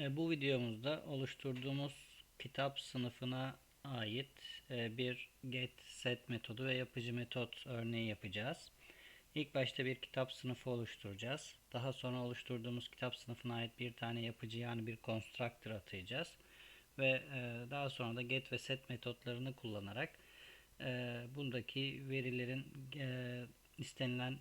E, Bu videomuzda oluşturduğumuz kitap sınıfına ait e, bir get set metodu ve yapıcı metot örneği yapacağız. İlk başta bir kitap sınıfı oluşturacağız. Daha sonra oluşturduğumuz kitap sınıfına ait bir tane yapıcı yani bir constructor atayacağız. Ve e, daha sonra da get ve set metotlarını kullanarak bundaki verilerin istenilen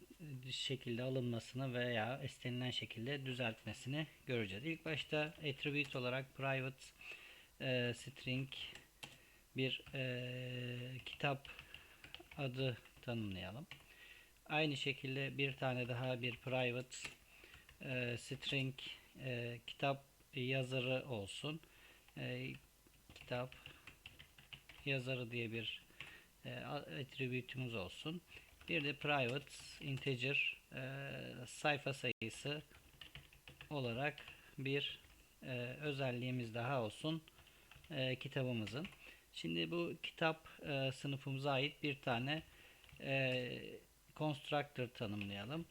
şekilde alınmasını veya istenilen şekilde düzeltmesini göreceğiz. İlk başta attribute olarak private e, string bir e, kitap adı tanımlayalım. Aynı şekilde bir tane daha bir private e, string e, kitap yazarı olsun. E, kitap yazarı diye bir e, attribute'umuz olsun. Bir de private integer e, sayfa sayısı olarak bir e, özelliğimiz daha olsun e, kitabımızın. Şimdi bu kitap e, sınıfımıza ait bir tane e, constructor tanımlayalım.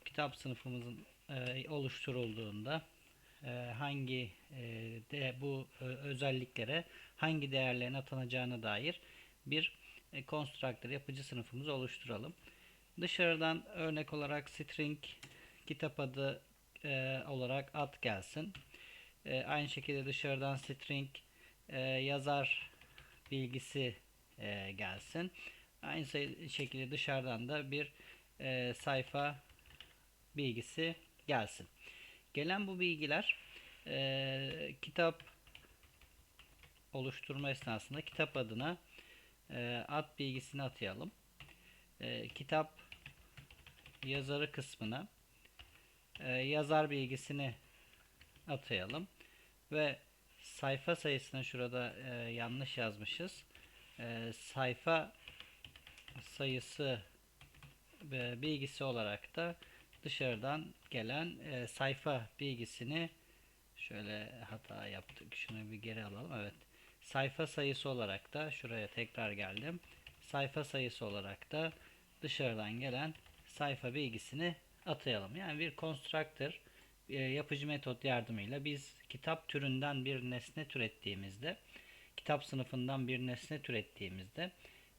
Bu kitap sınıfımızın e, oluşturulduğunda e, hangi e, de bu e, özelliklere hangi değerlerin atanacağına dair bir e, constructor yapıcı sınıfımızı oluşturalım. Dışarıdan örnek olarak string kitap adı e, olarak ad gelsin. E, aynı şekilde dışarıdan string e, yazar bilgisi e, gelsin. Aynı şekilde dışarıdan da bir e, sayfa bilgisi gelsin. Gelen bu bilgiler e, kitap oluşturma esnasında kitap adına e, ad bilgisini atayalım. E, kitap yazarı kısmına e, yazar bilgisini atayalım ve sayfa sayısını şurada yanlış yazmışız. Sayfa sayısı e, bilgisi olarak da dışarıdan gelen e, sayfa bilgisini şöyle hata yaptık. Şunu bir geri alalım. Evet. Sayfa sayısı olarak da şuraya tekrar geldim. Sayfa sayısı olarak da dışarıdan gelen sayfa bilgisini atayalım. Yani bir constructor e, yapıcı metot yardımıyla biz kitap türünden bir nesne türettiğimizde kitap sınıfından bir nesne türettiğimizde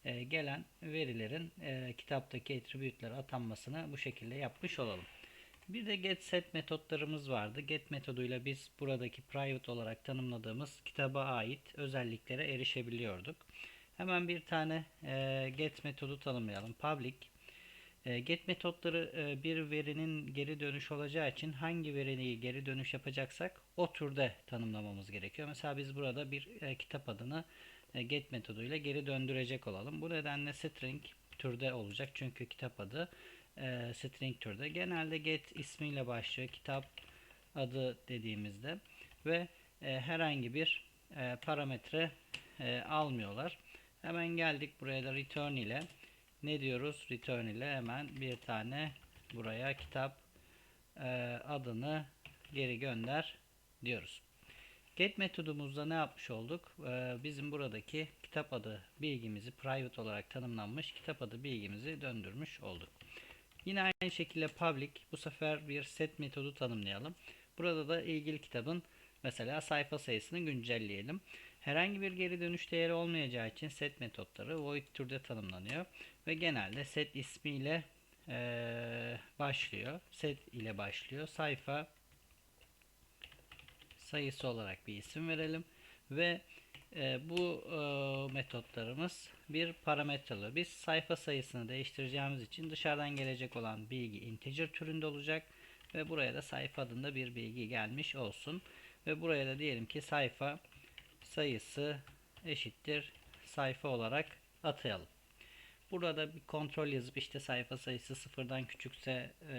e, gelen verilerin e, kitaptaki attribute'lere atanmasını bu şekilde yapmış olalım. Bir de get set metotlarımız vardı. Get metoduyla biz buradaki private olarak tanımladığımız kitaba ait özelliklere erişebiliyorduk. Hemen bir tane e, get metodu tanımlayalım. Public e, get metotları e, bir verinin geri dönüş olacağı için hangi veriyi geri dönüş yapacaksak o türde tanımlamamız gerekiyor. Mesela biz burada bir e, kitap adını get metoduyla geri döndürecek olalım. Bu nedenle string türde olacak çünkü kitap adı string türde. Genelde get ismiyle başlıyor kitap adı dediğimizde ve herhangi bir parametre almıyorlar. Hemen geldik buraya da return ile ne diyoruz? Return ile hemen bir tane buraya kitap e, adını geri gönder diyoruz. Get metodumuzda ne yapmış olduk? E, bizim buradaki kitap adı bilgimizi private olarak tanımlanmış kitap adı bilgimizi döndürmüş olduk. Yine aynı şekilde public bu sefer bir set metodu tanımlayalım. Burada da ilgili kitabın mesela sayfa sayısını güncelleyelim. Herhangi bir geri dönüş değeri olmayacağı için set metotları void türde tanımlanıyor ve genelde set ismiyle e, başlıyor. Set ile başlıyor. Sayfa sayısı olarak bir isim verelim ve e, bu e, metotlarımız bir parametreli. Biz sayfa sayısını değiştireceğimiz için dışarıdan gelecek olan bilgi integer türünde olacak ve buraya da sayfa adında bir bilgi gelmiş olsun ve buraya da diyelim ki sayfa sayısı eşittir sayfa olarak atayalım. Burada bir kontrol yazıp işte sayfa sayısı sıfırdan küçükse e,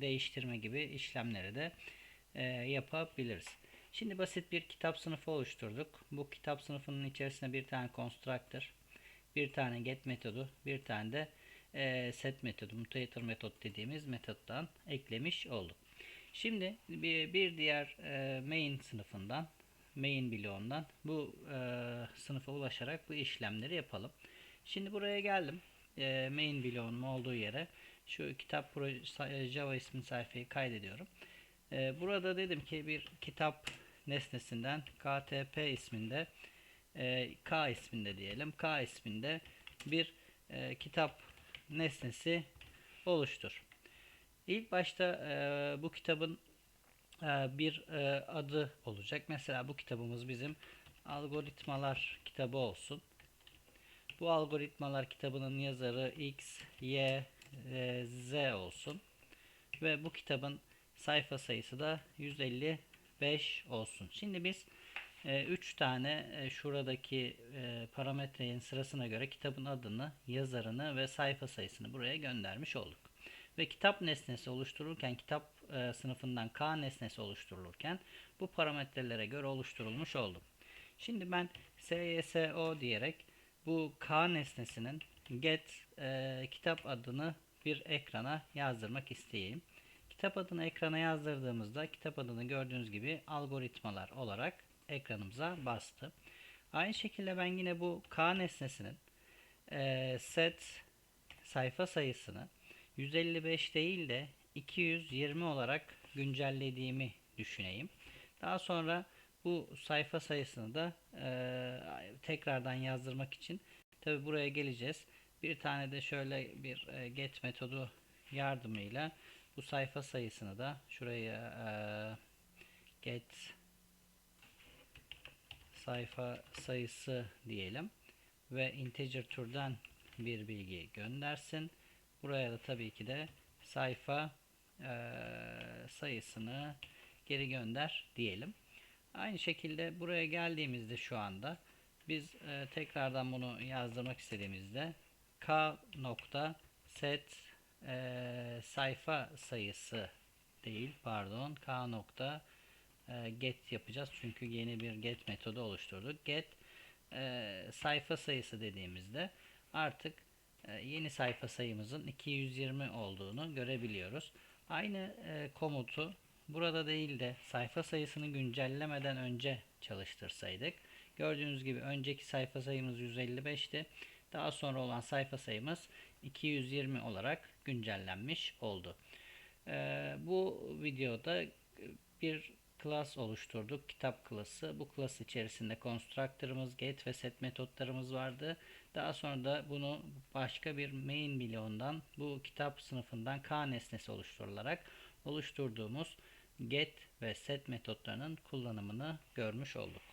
değiştirme gibi işlemleri de e, yapabiliriz. Şimdi basit bir kitap sınıfı oluşturduk. Bu kitap sınıfının içerisine bir tane constructor, bir tane get metodu, bir tane de e, set metodu, mutator metot dediğimiz metottan eklemiş olduk. Şimdi bir, bir diğer e, main sınıfından main bloğundan bu e, sınıfa ulaşarak bu işlemleri yapalım. Şimdi buraya geldim. E, main bloğunun olduğu yere şu kitap proje, Java ismi sayfayı kaydediyorum. E, burada dedim ki bir kitap nesnesinden KTP isminde e, K isminde diyelim. K isminde bir e, kitap nesnesi oluştur. İlk başta e, bu kitabın e, bir e, adı olacak. Mesela bu kitabımız bizim algoritmalar kitabı olsun. Bu algoritmalar kitabının yazarı X, Y, e, Z olsun. Ve bu kitabın sayfa sayısı da 155 olsun. Şimdi biz 3 tane e, şuradaki e, parametrenin sırasına göre kitabın adını, yazarını ve sayfa sayısını buraya göndermiş olduk. Ve kitap nesnesi oluşturulurken, kitap e, sınıfından K nesnesi oluşturulurken bu parametrelere göre oluşturulmuş oldu. Şimdi ben SYSO diyerek bu K nesnesinin get e, kitap adını bir ekrana yazdırmak isteyeyim. Kitap adını ekrana yazdırdığımızda kitap adını gördüğünüz gibi algoritmalar olarak ekranımıza bastı. Aynı şekilde ben yine bu K nesnesinin e, set sayfa sayısını 155 değil de 220 olarak güncellediğimi düşüneyim. Daha sonra bu sayfa sayısını da e, tekrardan yazdırmak için tabi buraya geleceğiz. Bir tane de şöyle bir e, get metodu yardımıyla bu sayfa sayısını da şuraya e, get sayfa sayısı diyelim ve integer türden bir bilgi göndersin. Buraya da tabii ki de sayfa e, sayısını geri gönder diyelim. Aynı şekilde buraya geldiğimizde şu anda biz e, tekrardan bunu yazdırmak istediğimizde k nokta set e, sayfa sayısı değil pardon k nokta e, get yapacağız. Çünkü yeni bir get metodu oluşturduk. Get e, sayfa sayısı dediğimizde artık e, yeni sayfa sayımızın 220 olduğunu görebiliyoruz. Aynı komutu burada değil de sayfa sayısını güncellemeden önce çalıştırsaydık gördüğünüz gibi önceki sayfa sayımız 155'ti daha sonra olan sayfa sayımız 220 olarak güncellenmiş oldu. Bu videoda bir class oluşturduk. Kitap klası. Bu klas içerisinde constructor'ımız, get ve set metotlarımız vardı. Daha sonra da bunu başka bir main bloğundan bu kitap sınıfından k nesnesi oluşturularak oluşturduğumuz get ve set metotlarının kullanımını görmüş olduk.